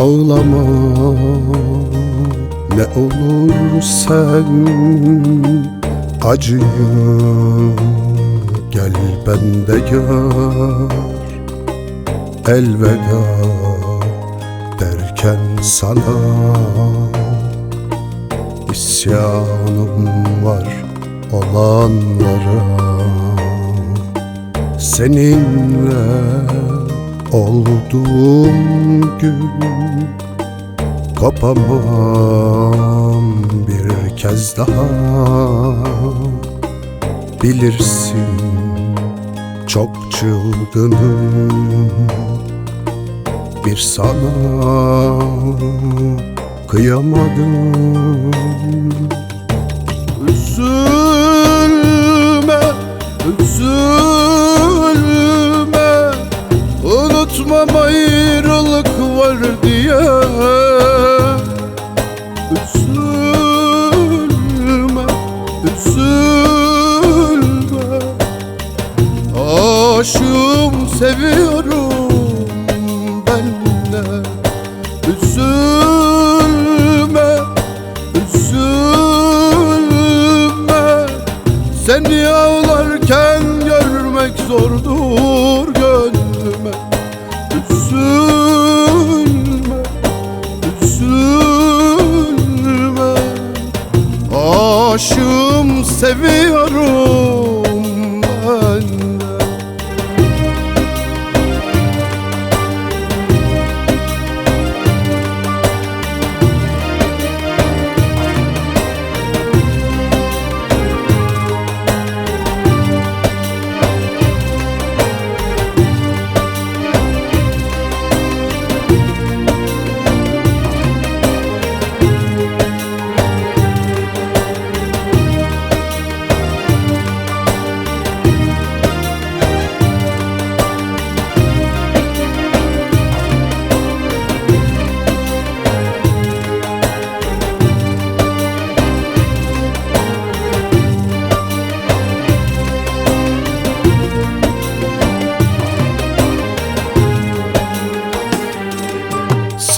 Ağlama. Ne olur sen Acıyı gel bende gör. Elveda derken sana isyanım var olanlara. Seninle olduğum gün Kopamam bir kez daha. Bilirsin çok çılgınım. Bir sana kıyamadım. Üzülme, Üzülme, üzülme. Aşığım seviyorum ben de Üzülme, üzülme. Seni ağlarken görmek zordur gönlüme. Üzülme, seviyorum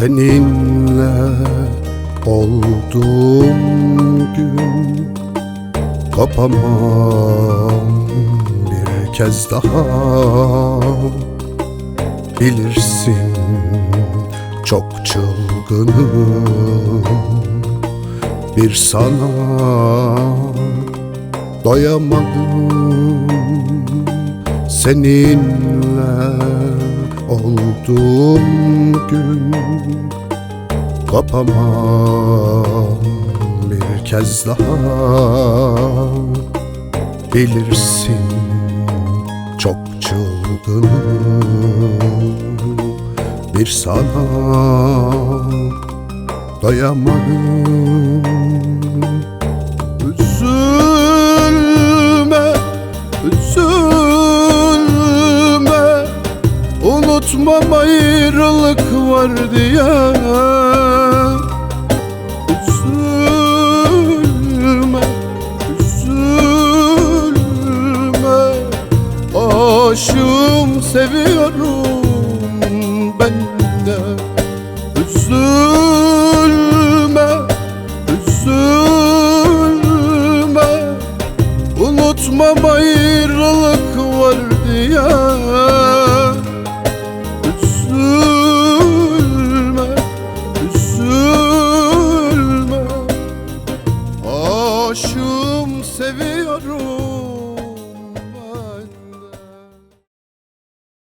Seninle olduğum gün Kopamam bir kez daha. Bilirsin çok çılgınım. Bir sana doyamadım. Seninle olduğum gün Kopamam bir kez daha. Bilirsin çok çılgınım. Bir sana doyamadım Unutmam ayrılık var diye. Üzülme, üzülme. Aşığım seviyorum ben de. Üzülme, üzülme. Unutmam ayrılık var diye.